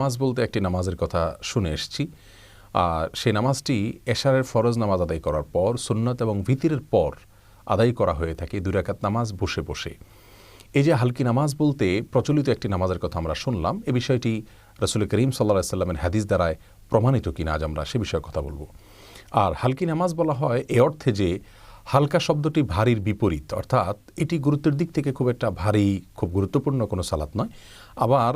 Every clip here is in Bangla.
নামাজ বলতে একটি নামাজের কথা শুনে এসেছি। আর সেই নামাজটি এশারের ফরজ নামাজ আদায় করার পর, সুন্নত এবং ভিতিরের পর আদায় করা হয়ে থাকে। দুরাকাত নামাজ বসে বসে। এই যে হালকি নামাজ বলতে প্রচলিত একটি নামাজের কথা আমরা শুনলাম, এ বিষয়টি রসুল করিম সাল্লা সাল্লামের হাদিস দ্বারায় প্রমাণিত কিনা আজ আমরা সে বিষয়ে কথা বলব। আর হালকি নামাজ বলা হয় এ অর্থে যে হালকা শব্দটি ভারীর বিপরীত, অর্থাৎ এটি গুরুত্বের দিক থেকে খুব একটা ভারী, খুব গুরুত্বপূর্ণ কোনো সালাত নয়। আবার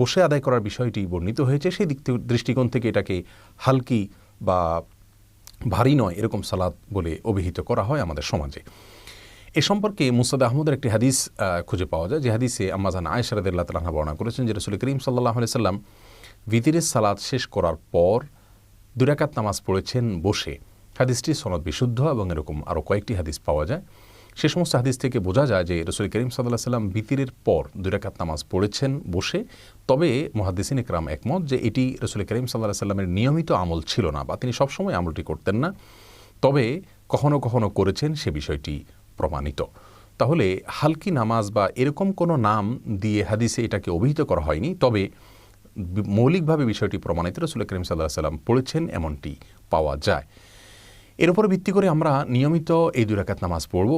বসে আদায় করার বিষয়টি বর্ণিত হয়েছে, সেই দিক থেকে দৃষ্টিকোণ থেকে এটাকে হালকি বা ভারী নয় এরকম সালাত বলে অভিহিত করা হয় আমাদের সমাজে। এ সম্পর্কে মুসাদ আহমদের একটি হাদিস খুঁজে পাওয়া যায়। যে হাদিসে আম্মাজান আয়সারদুল্লাহ তালাহা বর্ণনা করেছেন যে রসুল করিম সাল্লাহ সাল্লাম ভিতিরের সালাত শেষ করার পর দুরাকাত নামাজ পড়েছেন বসে। হাদিসটি সনদ বিশুদ্ধ এবং এরকম আরও কয়েকটি হাদিস পাওয়া যায়। সে সমস্ত হাদিস থেকে বোঝা যায় যে রসুল করিম সাল্লাহ সাল্লাম বিতিরের পর দুরাকাত নামাজ পড়েছেন বসে। তবে মহাদিসিন ইকরাম একমত যে এটি রসুল করিম সাল্লাহ সাল্লামের নিয়মিত আমল ছিল না বা তিনি সবসময় আমলটি করতেন না। তবে কখনো কখনো করেছেন সে বিষয়টি প্রমাণিত। তাহলে হালকি নামাজ বা এরকম কোনো নাম দিয়ে হাদিসে এটাকে অভিহিত করা হয়নি। তবে মৌলিকভাবে বিষয়টি প্রমাণিত রসুল করিম সাল্লাহ সাল্লাম পড়েছেন, এমনটি পাওয়া যায়। এর উপর ভিত্তি করে আমরা নিয়মিত এই দুই রাকাত নামাজ পড়ব,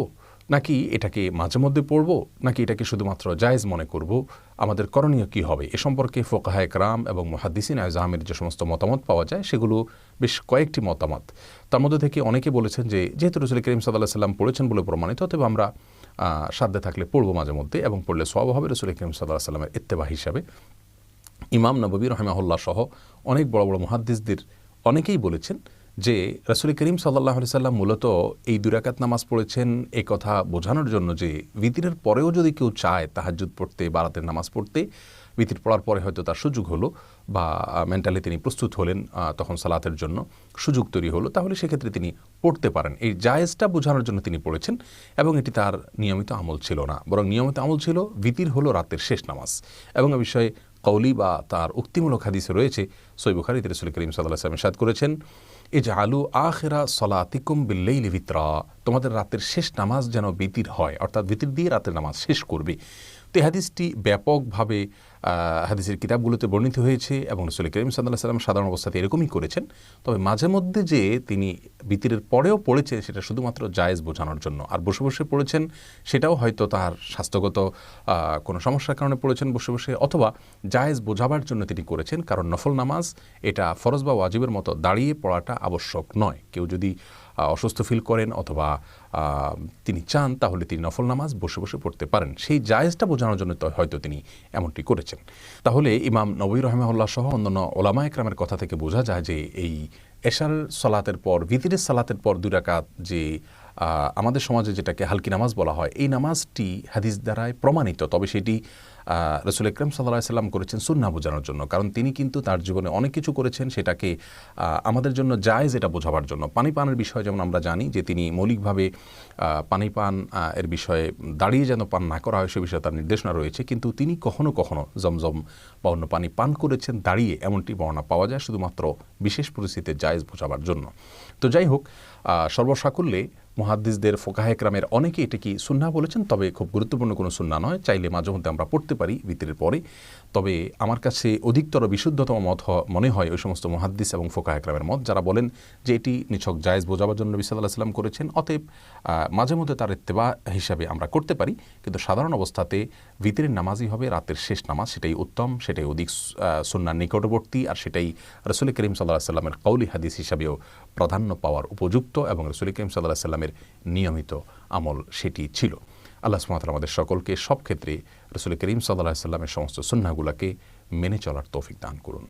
নাকি এটাকে মাঝে মধ্যে পড়ব, নাকি এটাকে শুধুমাত্র জায়েজ মনে করব? আমাদের করণীয় কি হবে? এ সম্পর্কে ফোকাহায় রাম এবং মহাদ্দিসিন আহমের যে সমস্ত মতামত পাওয়া যায়, সেগুলো বেশ কয়েকটি মতামত। তার মধ্যে থেকে অনেকে বলেছেন যে, যেহেতু রসুল করিম সাল্লাহ সাল্লাম পড়েছেন বলে প্রমাণিত তবে আমরা সাধ্যে থাকলে পড়ব মাঝে মধ্যে এবং পড়লে সব হবে রসুল করিম সাল্লাহ সাল্লামের ইত্তেবা হিসাবে। ইমাম নবী রহমাহুল্লাহ সহ অনেক বড় বড় মহাদ্দিসদের অনেকেই বলেছেন যে রসুল করিম সাল্লাহ সাল্লাম মূলত এই দুরাকাত নামাজ পড়েছেন এই কথা বোঝানোর জন্য যে ভিতিরের পরেও যদি কেউ চায় তাহাজ্জুদ পড়তে বারাতের নামাজ পড়তে, ভিতির পড়ার পরে হয়তো তার সুযোগ হলো বা মেন্টালি তিনি প্রস্তুত হলেন তখন সালাতের জন্য সুযোগ তৈরি হলো, তাহলে সেক্ষেত্রে তিনি পড়তে পারেন। এই জায়েজটা বোঝানোর জন্য তিনি পড়েছেন এবং এটি তার নিয়মিত আমল ছিল না। বরং নিয়মিত আমল ছিল, ভিতির হলো রাতের শেষ নামাজ। এবং এ বিষয়ে কৌলি বা তার উক্তিমূলক হাদিসে রয়েছে সৈবুখারি রসুল করিম সাল্লাহ সালাম সাদ করেছেন এ যে আলু আখেরা সলাতিকুম বিল্লেই লিভিত্রা তোমাদের রাতের শেষ নামাজ যেন বিতির হয়, অর্থাৎ বিতির দিয়ে রাতের নামাজ শেষ করবে। তো হাদিসটি ব্যাপকভাবে হাদিসের কিতাবগুলোতে বর্ণিত হয়েছে এবং রসুল করিম সাল্লাহ সাল্লাম সাধারণ অবস্থাতে এরকমই করেছেন। তবে মাঝে মধ্যে যে তিনি বিতিরের পরেও পড়েছেন, সেটা শুধুমাত্র জায়েজ বোঝানোর জন্য। আর বসে বসে পড়েছেন, সেটাও হয়তো তার স্বাস্থ্যগত কোনো সমস্যার কারণে পড়েছেন বসে বসে, অথবা জায়েজ বোঝাবার জন্য তিনি করেছেন, কারণ নফল নামাজ এটা ফরজ বা ওয়াজিবের মতো দাঁড়িয়ে পড়াটা আবশ্যক নয়। কেউ যদি অসুস্থ ফিল করেন অথবা তিনি চান, তাহলে তিনি নফল নামাজ বসে বসে পড়তে পারেন। সেই জায়েজটা বোঝানোর জন্য হয়তো তিনি এমনটি করেছেন। তাহলে ইমাম নবী রহমাউল্লাহ সহ অন্যান্য ওলামা একরামের কথা থেকে বোঝা যায় যে এই এশার সালাতের পর, ভিতিরের সালাতের পর দুই রাকাত যে আমাদের সমাজে যেটাকে হালকি নামাজ বলা হয়, এই নামাজটি হাদিস দ্বারায় প্রমাণিত। তবে সেটি রসুল ইকরাম সাল্লাহ সাল্লাম করেছেন সুন্না বোঝানোর জন্য। কারণ তিনি কিন্তু তার জীবনে অনেক কিছু করেছেন সেটাকে আমাদের জন্য জায়েজ এটা বোঝাবার জন্য। পানি পানের বিষয়ে যেমন আমরা জানি যে তিনি মৌলিকভাবে পানি পান এর বিষয়ে দাঁড়িয়ে যেন পান না করা হয় সে বিষয়ে তার নির্দেশনা রয়েছে। কিন্তু তিনি কখনো কখনো জমজম বা অন্য পানি পান করেছেন দাঁড়িয়ে এমনটি বর্ণনা পাওয়া যায় শুধুমাত্র বিশেষ পরিস্থিতিতে জায়েজ বোঝাবার জন্য। তো যাই হোক সর্বসাকুল্যে মহাদ্দিসদের ফোকাহেকরামের অনেকে এটাকে সুন্না বলেছেন? তবে খুব গুরুত্বপূর্ণ কোনো সুন্না নয়। চাইলে মাঝে মধ্যে আমরা পড়তে পারি ভিতরের পরে। তবে আমার কাছে অধিকতর বিশুদ্ধতম মত মনে হয় ওই সমস্ত মহাদ্দিস এবং ফোকাহেকরামের মত। যারা বলেন যে এটি নিছক জায়েজ বোঝাবার জন্য বিসাল্লাহ সাল্লাম করেছেন, অতএব মাঝে মধ্যে তার ইত্তেবা হিসাবে আমরা করতে পারি। কিন্তু সাধারণ অবস্থাতে ভিতরের নামাজই হবে, রাতের শেষ নামাজ, সেটাই উত্তম, সেটাই অধিক সুন্নার নিকটবর্তী আর সেটাই রসুল করিম সাল্লাহ সাল্লামের কৌলি হাদিস হিসাবেও প্রাধান্য পাওয়ার উপযুক্ত এবং রসুল করিম সাল্লাহ সাল্লামের নিয়মিত আমল সেটি ছিল। আল্লাহ সুমাতাল আমাদের সকলকে সব ক্ষেত্রে রসুল করিম সাল্লাহ সাল্লামের সমস্ত সুন্নাগুলাকে মেনে চলার তৌফিক দান করুন।